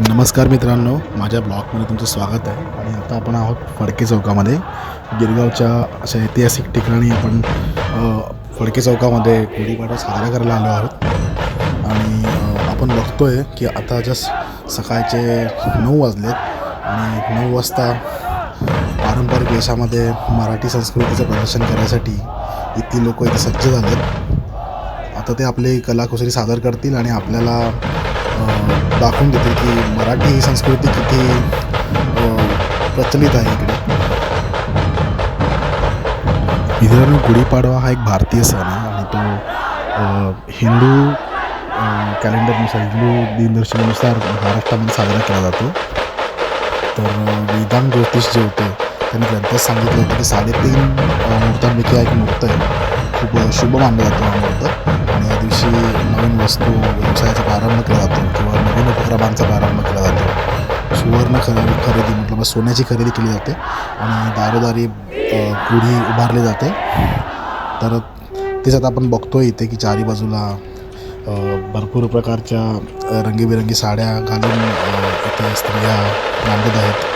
नमस्कार मित्रांनो माझ्या ब्लॉगमध्ये तुमचं स्वागत आहे. आणि आता आपण आहोत फडके चौकामध्ये. गिरगावच्या अशा ऐतिहासिक ठिकाणी आपण फडके चौकामध्ये गुढीपाडवा साजरा करायला आलो आहोत. आणि आपण बघतो आहे की आता जस्ट सकाळचे नऊ वाजलेत. आणि नऊ वाजता पारंपरिक वेशामध्ये मराठी संस्कृतीचं प्रदर्शन करण्यासाठी इतकी लोक इथे सज्ज झालेत. आता ते आपली कलाकुसरी सादर करतील आणि आपल्याला दाखवून देते की मराठी ही संस्कृती किती प्रचलित आहे इकडे. मित्रांनो गुढीपाडवा हा एक भारतीय सण आहे आणि तो हिंदू कॅलेंडरनुसार हिंदू दिनदर्शनानुसार महाराष्ट्रामध्ये साजरा केला जातो. तर वेदांग ज्योतिष जे होते त्यांनी ग्रंथात सांगितलं होतं की साडेतीन मुहूर्तांपैकी एक मुहूर्त आहे. खूप शुभ मानलं जातो हा मुहूर्त दिवशी नवीन वस्तू व्यवसायाचा प्रारंभ केला जातो किंवा नवीन उपक्रमांचा प्रारंभ केला जातो. सुवर्ण खरेदी खरेदी म्हटलं मग सोन्याची खरेदी केली जाते आणि दारोदारी गुढी उभारली जाते. तर तेच आता आपण आहे इथे की चारी बाजूला भरपूर प्रकारच्या रंगीबेरंगी साड्या घालून इथे स्त्रिया मांडत आहेत.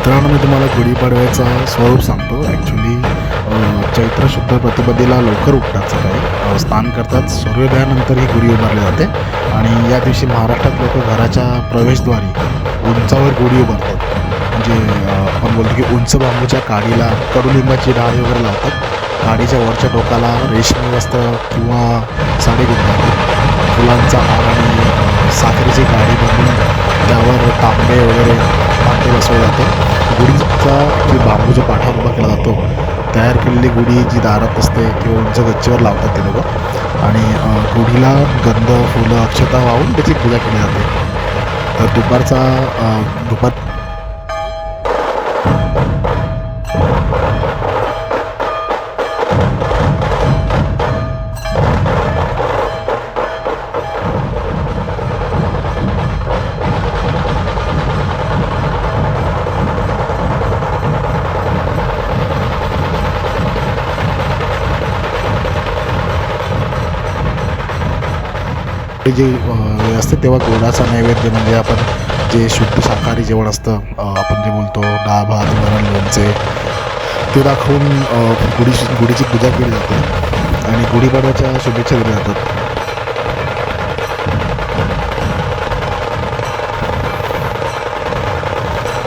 मित्रांनो मी तुम्हाला गुढीपाडव्याचा स्वरूप सांगतो. ॲक्च्युली चैत्र शुद्ध प्रतिपदेला लवकर उठतात सकाळी स्नान करतात. सूर्योदयानंतर ही गुढी उभारली जाते. आणि या दिवशी महाराष्ट्रात लोक घराच्या प्रवेशद्वारी उंचावर गुढी उभारतात. म्हणजे आपण बोलतो की उंच बांबूच्या काडीला कडुलिंबाची डाळी वगैरे लावतात. काडीच्या वरच्या टोकाला रेशमी वस्त्र किंवा साडी गुंतवतात फुलांचा हार आणि साखरेची गाडी बनवून त्यावर तांबे वगैरे तांबे बसवले जाते गुढीचा जे बांबूच्या पाठावर उभा केला जातो तयार केलेली गुढी जी दारात असते किंवा उंच गच्चीवर लावतात ते लोक. आणि गुढीला गंध फुलं अक्षता वाहून त्याची पूजा केली जाते. तर दुपारचा दुपार जे हे असते तेव्हा गोडाचा नैवेद्य म्हणजे आपण जे शुद्ध शाकाहारी जेवण असतं आपण जे बोलतो डाळ भात वरण लोणचे ते दाखवून गुढीची गुढी गुढीची पूजा केली जाते आणि गुढीपाडव्याच्या शुभेच्छा दिल्या जातात.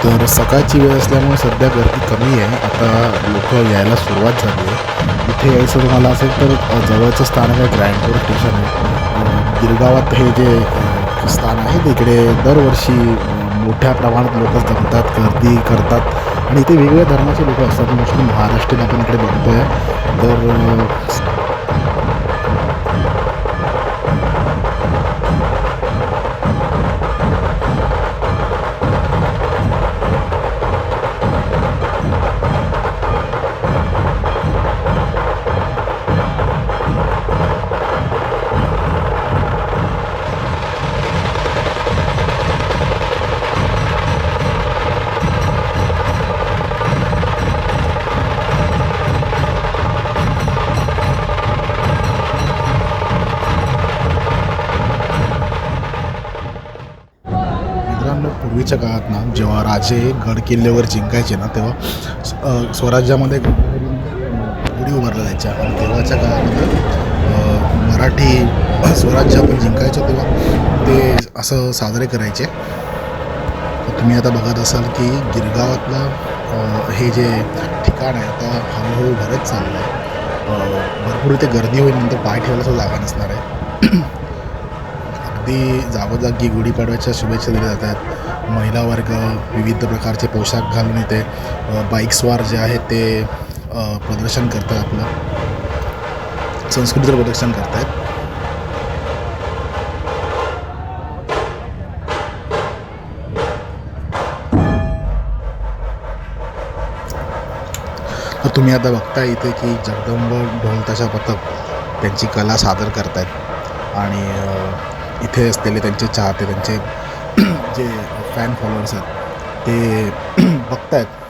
तर सकाळची वेळ असल्यामुळे सध्या गर्दी कमी आहे. आता लोक यायला सुरुवात झाली आहे. इथे यायचं तुम्हाला असेल तर जवळचं स्थानक आहे ग्रँडपूर स्टेशन आहे. गिरगावात हे जे स्थान आहे तिकडे दरवर्षी मोठ्या प्रमाणात लोक जमतात गर्दी करतात. आणि इथे वेगवेगळ्या धर्माचे लोक असतात. मोस्टली महाराष्ट्रीयन आपण इकडे बघतोय. तर जेव्हा राजे गड किल्ल्यावर जिंकायचे ना तेव्हा स्वराज्यामध्ये गुढी उभारल्या जायच्या. आणि तेव्हाच्या काळामध्ये मराठी स्वराज्य आपण जिंकायचो तेव्हा ते असं साजरे करायचे. तर तुम्ही आता बघत असाल की गिरगावातलं हे जे ठिकाण आहे आता हळूहळू भरत चाललं आहे भरपूर इथे गर्दी होईल नंतर पाय ठेवायला सुद्धा जागा नसणार आहे. अगदी जागोजागी गुढीपाडव्याच्या शुभेच्छा दिल्या जातात. महिला वर्ग विविध प्रकारचे पोशाख घालून इथे बाईक्सवार जे आहेत ते प्रदर्शन करतात आपलं. संस्कृतीचं प्रदर्शन करतायत. तर तुम्ही आता बघताय इथे की जगदंब ढोलताशा पथक त्यांची कला सादर करतायत. आणि इथे असलेले त्यांचे चाहते त्यांचे जे फॅन फॉलोअर्स आहेत ते बघतायत. आहेत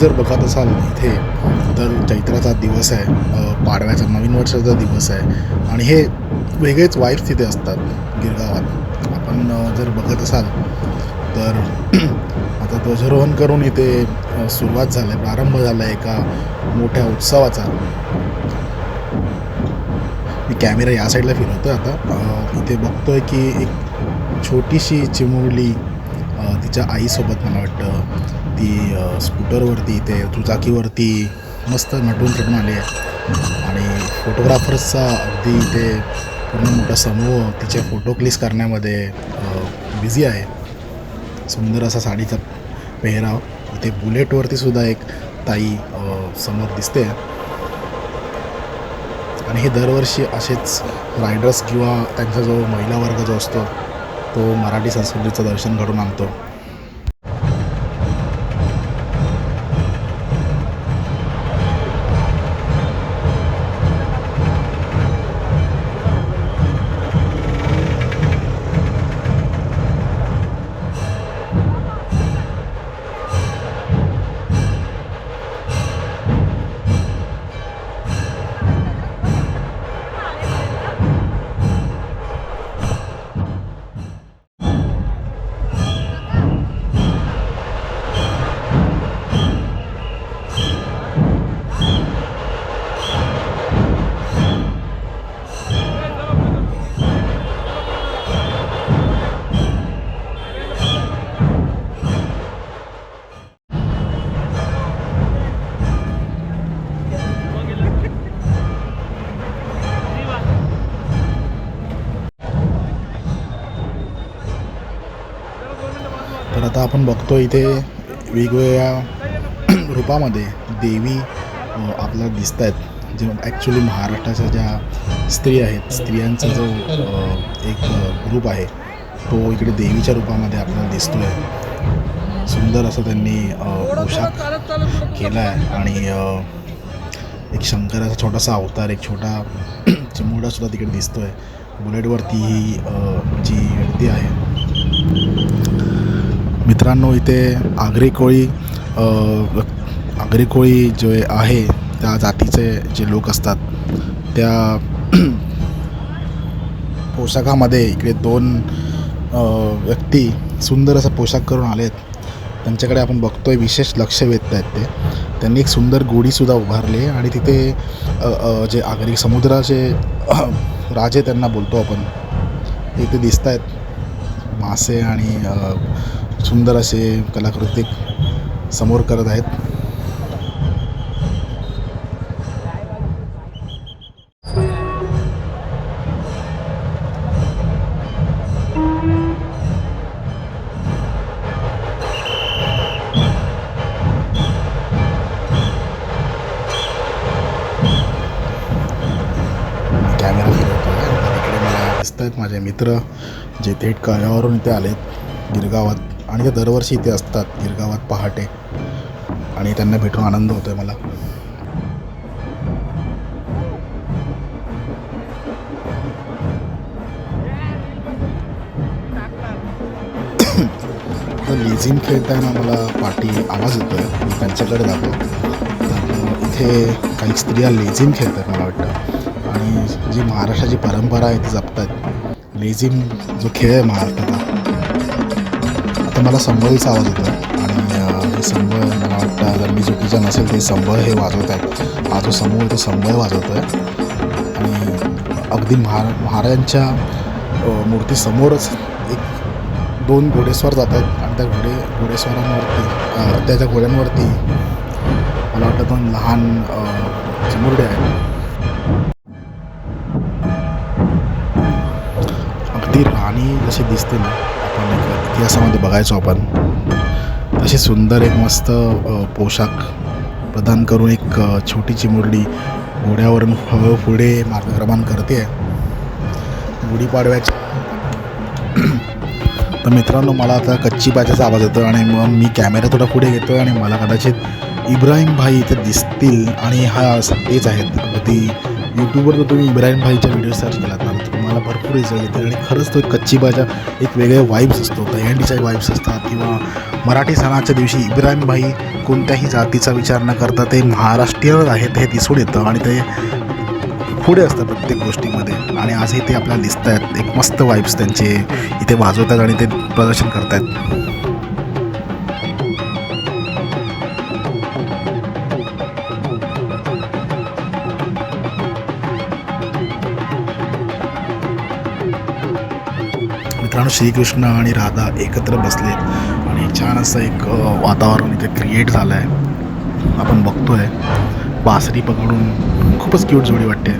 जर बघत असाल इथे तर चैत्राचा दिवस आहे पाडव्याचा नवीन वर्षाचा दिवस आहे. आणि हे वेगळेच वाईब्स तिथे असतात गिरगावात. आपण जर बघत असाल तर आता ध्वजारोहण करून इथे सुरुवात झालं आहे प्रारंभ झाला आहे एका मोठ्या उत्सवाचा. मी कॅमेरा या साईडला फिरवतो आता. इथे बघतोय की एक छोटीशी चिमुरली तिच्या आईसोबत मला वाटतं ती स्कूटरवरती इथे दुचाकीवरती मस्त नटून थटून आली आहे. आणि फोटोग्राफर्सचा अगदी इथे पूर्ण मोठा समूह तिचे फोटो क्लिक करण्यामध्ये बिझी आहे. सुंदर असा साडीचा पेहराव. इथे बुलेटवरती सुद्धा एक ताई समोर दिसते. आणि हे दरवर्षी असेच रायडर्स किंवा त्यांचा जो महिला वर्ग जो असतो तो मराठी संस्कृतीचं दर्शन घडून आणतो. आपण बघतो इथे वेगवेगळ्या रूपामध्ये देवी आपल्याला दिसत आहेत जे ॲक्च्युली महाराष्ट्राच्या ज्या स्त्री आहेत स्त्रियांचा जो एक ग्रुप आहे तो इकडे देवीच्या रूपामध्ये आपल्याला दिसतो आहे सुंदर असं त्यांनी पोशाख केला आहे आणि एक शंकराचा छोटासा अवतार एक छोटा चिमुडासुद्धा तिकडे दिसतो आहे बुलेटवरती ही जी व्यक्ती आहे मित्रांनो इथे आगरी कोळी आगरी कोळी जे आहे त्या जातीचे जे लोक असतात त्या पोशाखामध्ये इकडे दोन व्यक्ती सुंदर असा पोशाख करून आले आहेत. त्यांच्याकडे आपण बघतोय विशेष लक्ष वेधत आहेत ते. त्यांनी एक सुंदर गोडीसुद्धा उभारली आहे आणि तिथे जे आगरी समुद्राचे राजे त्यांना बोलतो आपण. इथे दिसत आहेत मासे आणि सुंदर असे कलाकृती समोर करत आहेत. कॅमेरा इकडे मला आहेत माझे मित्र जे थेट कार्यावरून इथे आलेत गिरगावात. आणि ते दरवर्षी इथे असतात गिरगावात पहाटे. आणि त्यांना भेटून आनंद होतो आहे मला. तर लेझिम खेळताना मला पाठी आवाज येतो आहे मी त्यांच्याकडे जातो. तर इथे काही स्त्रिया लेझिम खेळतात मला वाटतं. आणि जी महाराष्ट्राची परंपरा आहे ती जपतात लेझिम जो खेळ आहे महाराष्ट्राचा तर मला संबळीचा आवाज होता आणि हे संबळ मला वाटतं जर मी चुकीचं नसेल ते संबळ हे वाजवत आहेत हा जो समूह तो संबळ वाजवतो आहे आणि अगदी महार महाराजांच्या मूर्तीसमोरच एक दोन घोडेस्वार जात आहेत आणि त्या घोडे घोडेस्वारांवरती त्याच्या घोड्यांवरती मला वाटतं दोन लहान चिमुरडे आहेत. अगदी राणी जशी दिसते ना इतिहासामध्ये बघायचो आपण. तशी सुंदर एक मस्त पोशाख प्रदान करून एक छोटीची मुरडी घोड्यावरून हळू पुढे मार्गक्रमण करते. गुढीपाडव्याच्या तर मित्रांनो मला आता कच्ची बाजाचा आवाज येतो आणि मग मी कॅमेरा थोडा पुढे घेतो आणि मला कदाचित इब्राहिम भाई इथे दिसतील आणि हा तेच आहेत. अगदी यूट्यूबवर जर तुम्ही इब्राहिम भाईच्या व्हिडिओ सर्च केलात ना तर तुम्हाला भरपूर रिझल्ट येतील. आणि खरंच तो एक कच्ची बाजा एक वेगळे वाईब्स असतो. दहीहंडीचे वाईब्स असतात. किंवा मराठी सणाच्या दिवशी इब्राहिम भाई कोणत्याही जातीचा विचार न करता ते महाराष्ट्रीयन आहेत हे दिसून येतं आणि ते पुढे असतात प्रत्येक गोष्टीमध्ये. आणि आजही ते आपल्याला दिसत आहेत एक मस्त वाईब्स त्यांचे इथे वाजवतात आणि ते प्रदर्शन करतायत. मित्रांनो श्रीकृष्ण आणि राधा एकत्र बसलेत आणि छान असं एक वातावरण इथे क्रिएट झालं आहे आपण बघतोय. बासरी पकडून खूपच क्यूट जोडी वाटते.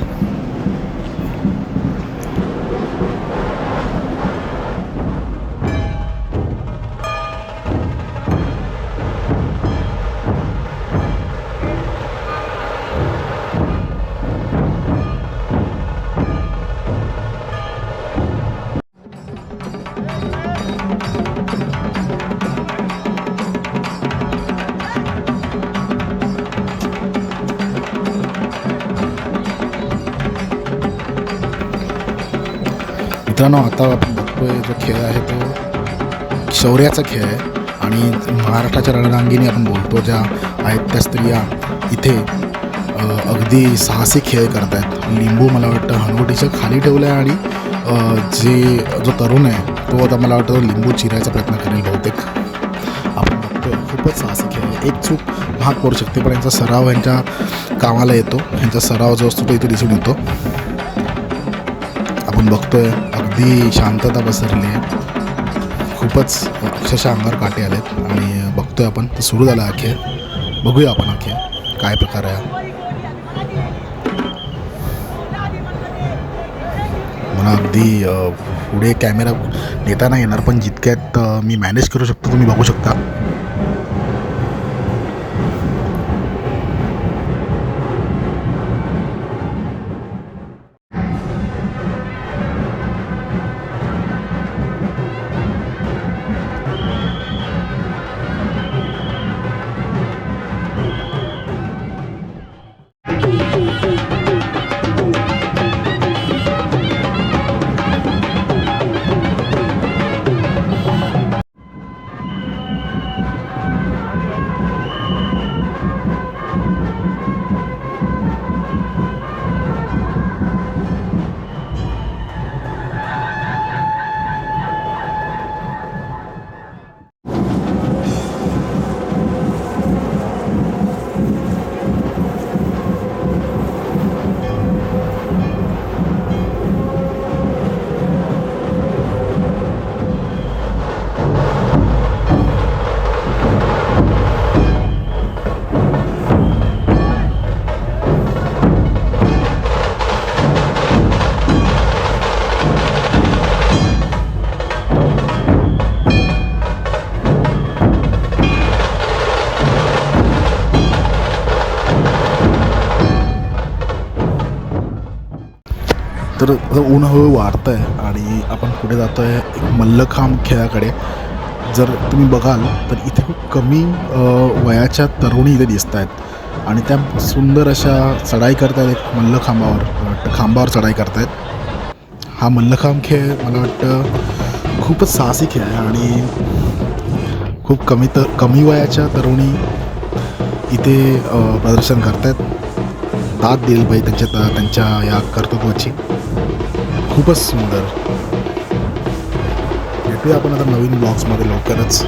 मित्रांनो आता आपण बघतोय जो खेळ आहे तो शौर्याचा खेळ आहे. आणि महाराष्ट्राच्या रणरांगीने आपण बोलतो ज्या आहेत त्या स्त्रिया इथे अगदी साहसी खेळ करत आहेत लिंबू मला वाटतं हनुवटीच्या खाली ठेवलं आहे आणि जे जो तरुण आहे तो आता मला वाटतं लिंबू चिरायचा प्रयत्न करेल बहुतेक. आपण बघतोय खूपच साहसी खेळ आहे. एक चूक भाग पडू शकते पण यांचा सराव यांच्या कामाला येतो. यांचा सराव जो असतो तो इथे दिसून येतो. आपण बघतोय अगदी शांतता पसरली आहे. खूपच अक्षरशः अंगावर काटे आलेत. आणि बघतोय आपण तर सुरू झाला अखेर बघूया आपण अखेर काय प्रकार आहे. मला अगदी पुढे कॅमेरा नेता नाही येणार पण जितक्यात मी मॅनेज करू शकतो तुम्ही बघू शकता. आता ऊन हळूहळू वाढतं आहे आणि आपण पुढे जातो आहे एक मल्लखांब खेळाकडे. जर तुम्ही बघाल तर इथे खूप कमी वयाच्या तरुणी इथे दिसत आहेत आणि त्या सुंदर अशा चढाई करतायत एक मल्लखांबावर वाटतं खांबावर चढाई करतायत. हा मल्लखांब खेळ मला वाटतं खूपच साहसी खेळ आहे आणि खूप कमी तर कमी वयाच्या तरुणी इथे प्रदर्शन प्रदर्शन करतायत. दाद दिली बाई त्यांच्या त्यांच्या या कर्तृत्वाची. खूपच सुंदर. भेटूया आपण आता नवीन ब्लॉग्समध्ये लवकरच.